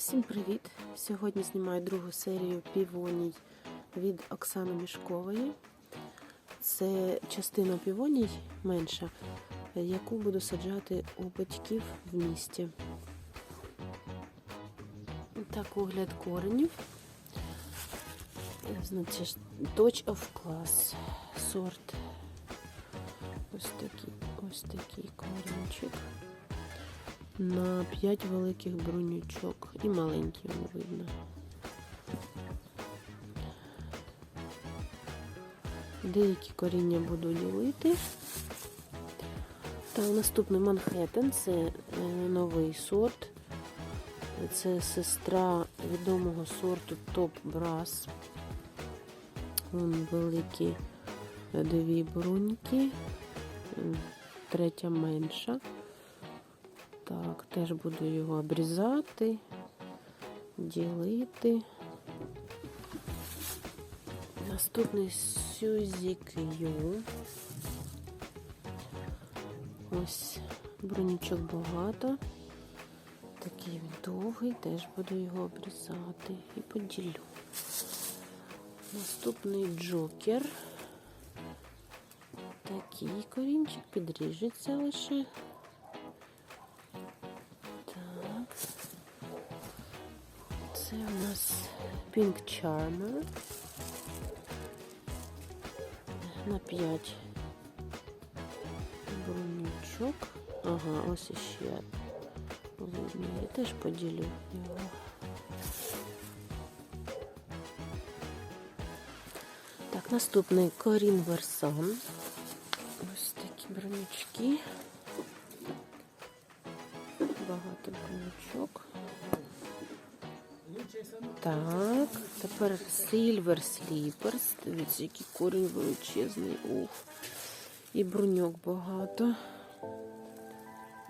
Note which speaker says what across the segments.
Speaker 1: Всім привіт! Сьогодні знімаю другу серію півоній від Оксани Мішкової. Це частина півоній менша, яку буду саджати у батьків в місті. Так, огляд коренів. Значить, Touch of Class сорт. Ось такий, ось такий корінчик на 5 великих брунючок і маленькі воно видно. Деякі коріння буду ділити. Та наступний Манхеттен це е, новий сорт. Це сестра відомого сорту Топ Брас. Вон великі дві бруньки, третя менша. Так, теж буду його обрізати, ділити. Наступний Сюзі Кью. Ось бронючок багато. Такий він довгий, теж буду його обрізати і поділю. Наступний джокер. Такий корінчик підріжеться лише. Це у нас Pink Charmer. На 5 брунючок. Ага, ось іще. Я теж поділю його. Так, наступний Корін Версан. Ось такі бронючки. Багато бронючок. Так, тепер Silver Sleepers. Дивіться, який корінь величезний. Ух. І бруньок багато.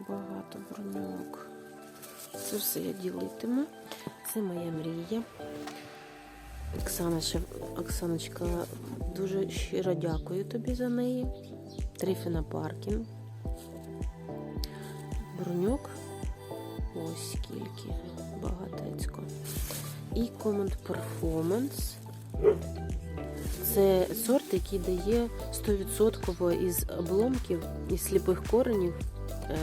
Speaker 1: Багато бруньок. Це все я ділитиму. Це моя мрія. Оксаночка, Оксаночка, дуже щиро дякую тобі за неї. Трифіна Паркін. Бруньок. Ось скільки. Багатецько. І Command Performance. Це сорт, який дає 100% із обломків, із сліпих коренів е,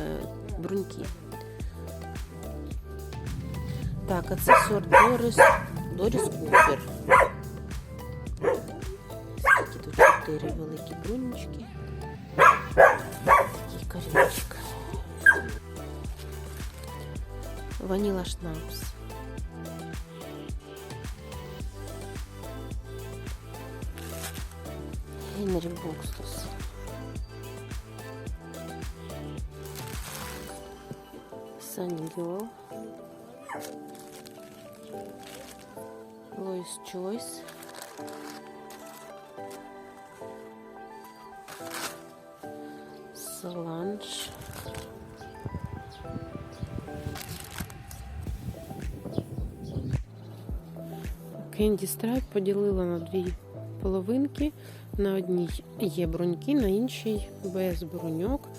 Speaker 1: бруньки. Так, а це сорт Дорис, Дорис Купер. Скільки тут чотири великі брунечки. Ваніла Шнапс. Генрі Бокстус. Санні Герл. Лоїс Чойс. Соланж. Кенді Страйп поділила на дві половинки. На одній є бруньки, на іншій без бруньок.